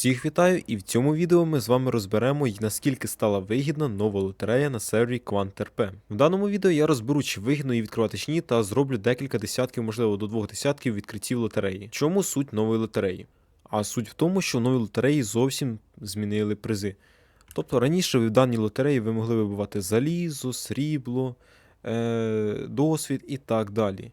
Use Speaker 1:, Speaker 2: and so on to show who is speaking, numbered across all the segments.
Speaker 1: Всіх вітаю, і в цьому відео ми з вами розберемо, наскільки стала вигідна нова лотерея на сервері QuantRP. В даному відео я розберу, чи вигідно її відкривати чи ні, та зроблю декілька десятків, можливо, до двох десятків відкриттів лотереї. Чому суть нової лотереї? А суть в тому, що в новій лотереї зовсім змінили призи. Тобто раніше в даній лотереї ви могли вибивати залізо, срібло, е- досвід і так далі.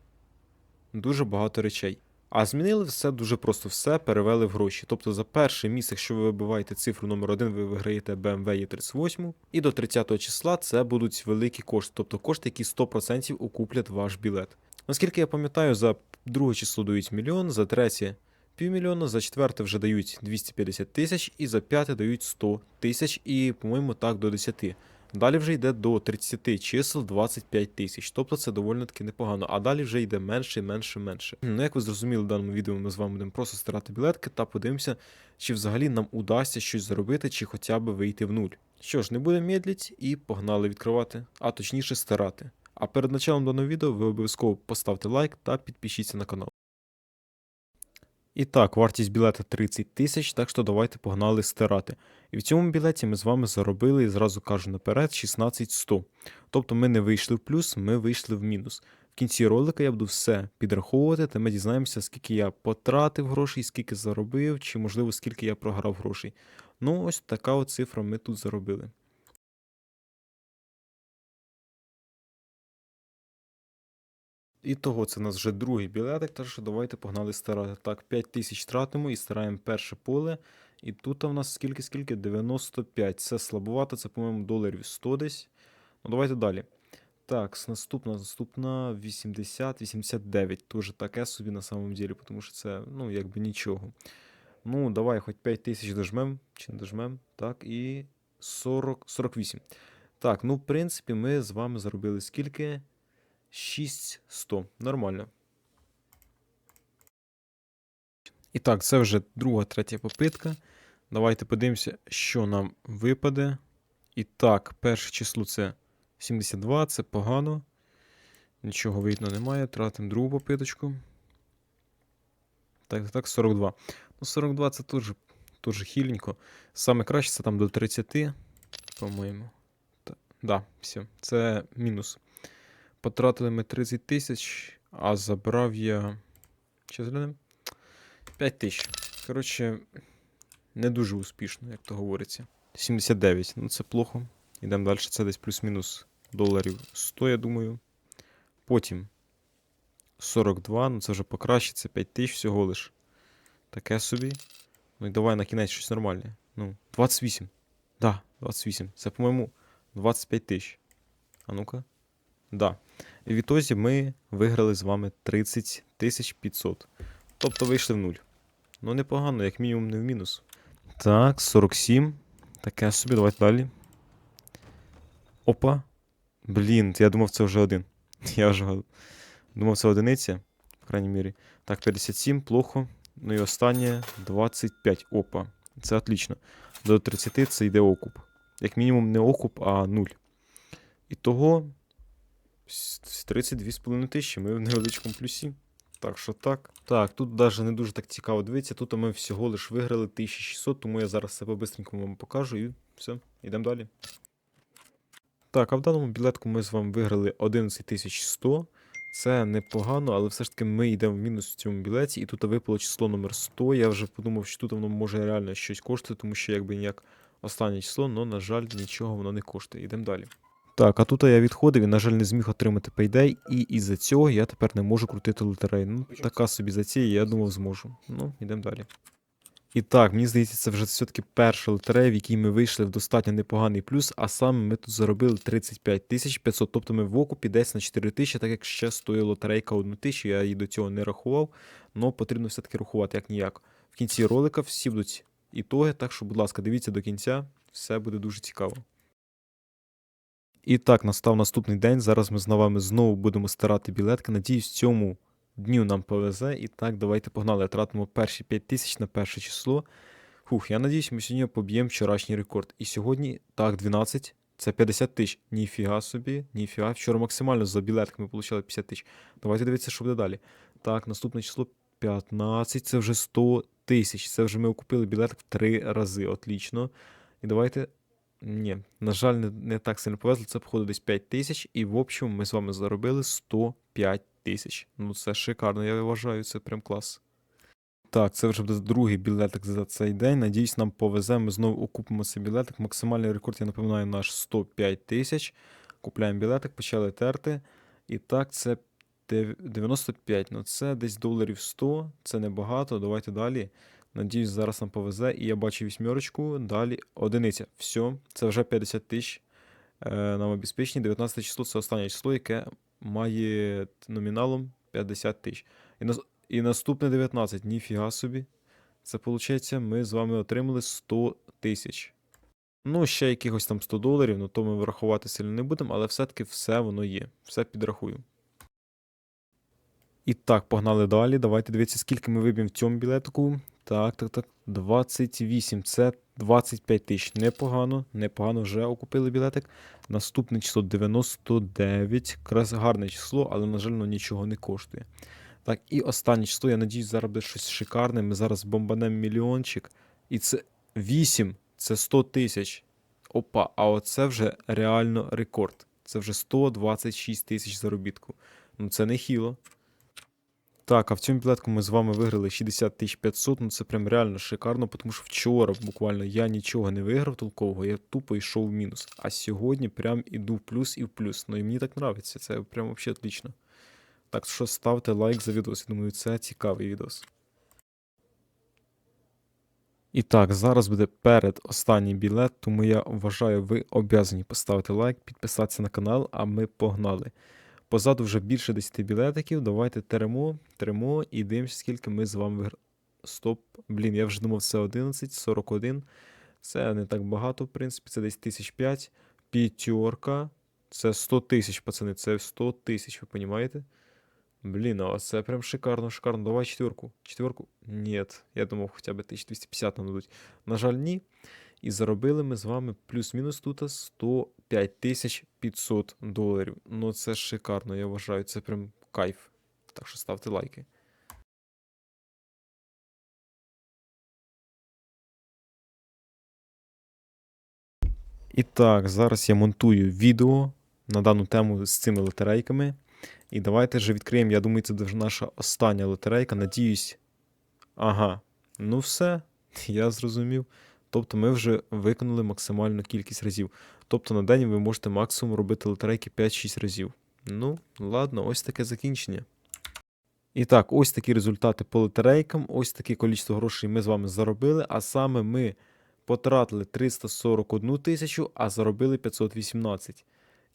Speaker 1: Дуже багато речей. А змінили все дуже просто, все перевели в гроші. Тобто за перше місце, якщо ви вибиваєте цифру номер 1 ви виграєте BMW E38, і до 30 числа це будуть великі кошти, тобто кошти, які 100% окуплять ваш білет. Наскільки я пам'ятаю, за друге число дають мільйон, за третє півмільйона, за четверте вже дають 250 тисяч, і за п'яте дають 100 тисяч, і, по-моєму, так до 10. Далі вже йде до 30 чисел 25 тисяч. Тобто це доволі таки непогано. А далі вже йде менше, менше, менше. Ну, як ви зрозуміли, в даному відео ми з вами будемо просто стирати білетки та подивимося, чи взагалі нам удасться щось заробити, чи хоча б вийти в нуль. Що ж, не будемо медліть і погнали відкривати, а точніше стирати. А перед началом даного відео ви обов'язково поставте лайк та підпишіться на канал. І так, вартість білета 30 тисяч, так що давайте погнали стирати. І в цьому білеті ми з вами заробили, і зразу кажу наперед, 16100. Тобто ми не вийшли в плюс, ми вийшли в мінус. В кінці ролика я буду все підраховувати, та ми дізнаємося, скільки я потратив грошей, скільки заробив, чи можливо скільки я програв грошей. Ну, ось така от цифра ми тут заробили. І того це у нас вже другий білетик, так що давайте погнали старати. Так, 5 тисяч тратимо і стараємо перше поле. І тут у нас скільки, скільки? 95. Це слабовато, це, по-моєму, доларів 100 десь. Ну, давайте далі. Так, наступна, наступна 80, 89. Тоже таке собі на самом деле, тому що це, ну, якби нічого. Ну, давай хоч 5 тисяч дожмем, чи не дожмем. Так, і 40, 48. Так, ну, в принципі, ми з вами заробили скільки? 6100. Нормально. І так, це вже друга, третя попитка. Давайте подивимося, що нам випаде. І так, перше число це 72, це погано. Нічого видно немає. Тратимо другу попиточку. Так, так, 42. Ну, 42 це теж, теж хіленько. Саме краще це там до 30, по-моєму. Так, да, все. Це мінус. Потратили ми 30 тисяч, а забрав я. Що зглянемо? 5 тисяч. Коротше, не дуже успішно, як то говориться. 79. Ну це плохо. Йдемо далі. Це десь плюс-мінус доларів 100, я думаю. Потім 42, ну це вже покращиться, 5 тисяч всього лиш. Таке собі. Ну і давай на кінець щось нормальне. Ну, 28. Да, 28. Це, по-моєму, 25 тисяч. А ну-ка. Да. І в ітозі ми виграли з вами 30 500. Тобто вийшли в нуль. Ну, непогано, як мінімум, не в мінус. Так, 47. Таке собі, давайте далі. Опа. Блін, я думав, це вже один. Я вже думав, це одиниця, по крайній мірі. Так, 57, плохо. Ну і останнє 25. Опа. Це отлично. До 30 це йде окуп. Як мінімум, не окуп, а 0. І того 32,5 тисячі. Ми в невеличкому плюсі. Так що так. Так, тут навіть не дуже так цікаво дивитися. Тут ми всього лиш виграли 1600, тому я зараз це по-бистренькому вам покажу і все, йдемо далі. Так, а в даному білетку ми з вами виграли 11100. Це непогано, але все ж таки ми йдемо в мінус в цьому білеті, і тут випало число номер 100. Я вже подумав, що тут воно може реально щось коштувати, тому що якби ніяк останнє число, але, на жаль, нічого воно не коштує. Йдемо далі. Так, а тут я відходив і, на жаль, не зміг отримати Payday, і із-за цього я тепер не можу крутити лотерею. Ну, така собі затія, я думав, зможу. Ну, йдемо далі. І так, мені здається, це вже все-таки перша лотерея, в якій ми вийшли в достатньо непоганий плюс, а саме ми тут заробили 35 тисяч 500, тобто ми в окупі десь на 4 тисячі, так як ще стоїть лотерейка 1 тисячу, я її до цього не рахував, але потрібно все-таки рахувати як ніяк. В кінці ролика всі будуть ітоги, так що, будь ласка, дивіться до кінця, все буде дуже цікаво. І так, настав наступний день. Зараз ми з вами знову будемо стирати білетки. Надіюсь, цьому дню нам повезе. І так, давайте погнали. Тратимо перші 5 тисяч на перше число. Фух, я надіюсь, ми сьогодні поб'ємо вчорашній рекорд. І сьогодні, так, 12. Це 50 тисяч. Ніфіга собі, ніфіга. Вчора максимально за білетки ми отримали 50 тисяч. Давайте дивитися, що буде далі. Так, наступне число 15, це вже 100 тисяч. Це вже ми окупили білетик в 3 рази. Отлічно. І давайте. Ні, на жаль, не, не так сильно повезло. Це, походу, десь 5 тисяч. І в общем ми з вами заробили 105 тисяч. Ну, це шикарно, я вважаю, це прям клас. Так, це вже буде другий білетик за цей день. Надіюсь, нам повезе. Ми знову окупимо цей білетик. Максимальний рекорд, я напоминаю, наш 105 тисяч. Купляємо білетик, почали терти. І так, це 95. Ну, це десь доларів 100. Це небагато. Давайте далі. Надіюсь, зараз нам повезе. І я бачу вісьмерочку. Далі одиниця. Все, це вже 50 тисяч. Е, нам обезпечені. 19 число це останнє число, яке має номіналом 50 тисяч. І, нас- і наступне 19. Ніфіга собі. Це виходить, ми з вами отримали 100 тисяч. Ну, ще якихось там 100 доларів, ну то ми врахувати сильно не будемо, але все-таки все воно є. Все підрахую. І так, погнали далі. Давайте дивіться, скільки ми виб'ємо в цьому білетику. Так, так, так. 28. Це 25 тисяч. Непогано, непогано вже окупили білетик. Наступне число 99. Якраз гарне число, але, на жаль, воно нічого не коштує. Так, і останнє число, я надіюсь, зараз буде щось шикарне. Ми зараз бомбанемо мільйончик. І це 8, це 100 тисяч. Опа, а оце вже реально рекорд. Це вже 126 тисяч заробітку. Ну це не хіло. Так, а в цьому білетку ми з вами виграли 60 тисяч 500, ну це прям реально шикарно, тому що вчора буквально я нічого не виграв толкового, я тупо йшов в мінус. А сьогодні прям іду в плюс і в плюс. Ну і мені так нравиться, це прям взагалі отлично. Так що ставте лайк за відос. Я думаю, це цікавий відос. І так, зараз буде перед останній білет, тому я вважаю, ви обязані поставити лайк, підписатися на канал, а ми погнали. Позаду вже більше 10 білетиків. Давайте теремо, теремо і дивимося, скільки ми з вами виграли. Стоп. Блін, я вже думав, це 11, 41. Це не так багато, в принципі, це десь 1005. П'ятерка. Це 100 тисяч, пацани, це 100 тисяч, ви розумієте? Блін, а це прям шикарно, шикарно. Давай четверку. Четверку? Ні, я думав, хоча б 1250 нам дадуть. На жаль, ні. І заробили ми з вами плюс-мінус тут 105 тисяч 500 доларів. Ну це шикарно, я вважаю, це прям кайф. Так що ставте лайки. І так, зараз я монтую відео на дану тему з цими лотерейками. І давайте вже відкриємо. Я думаю, це наша остання лотерейка. Надіюсь. Ага, ну все, я зрозумів. Тобто ми вже виконали максимальну кількість разів. Тобто на день ви можете максимум робити лотерейки 5-6 разів. Ну, ладно, ось таке закінчення. І так, ось такі результати по лотерейкам, ось таке кількість грошей ми з вами заробили, а саме ми потратили 341 тисячу, а заробили 518.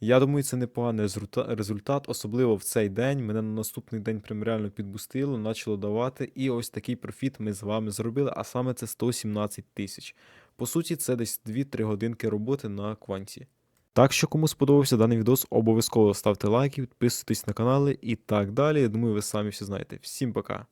Speaker 1: Я думаю, це непоганий результат, особливо в цей день. Мене на наступний день прям реально підбустило, почало давати. І ось такий профіт ми з вами зробили, а саме це 117 тисяч. По суті, це десь 2-3 годинки роботи на кванті. Так що, кому сподобався даний відос, обов'язково ставте лайки, підписуйтесь на канали і так далі. Я думаю, ви самі все знаєте. Всім пока!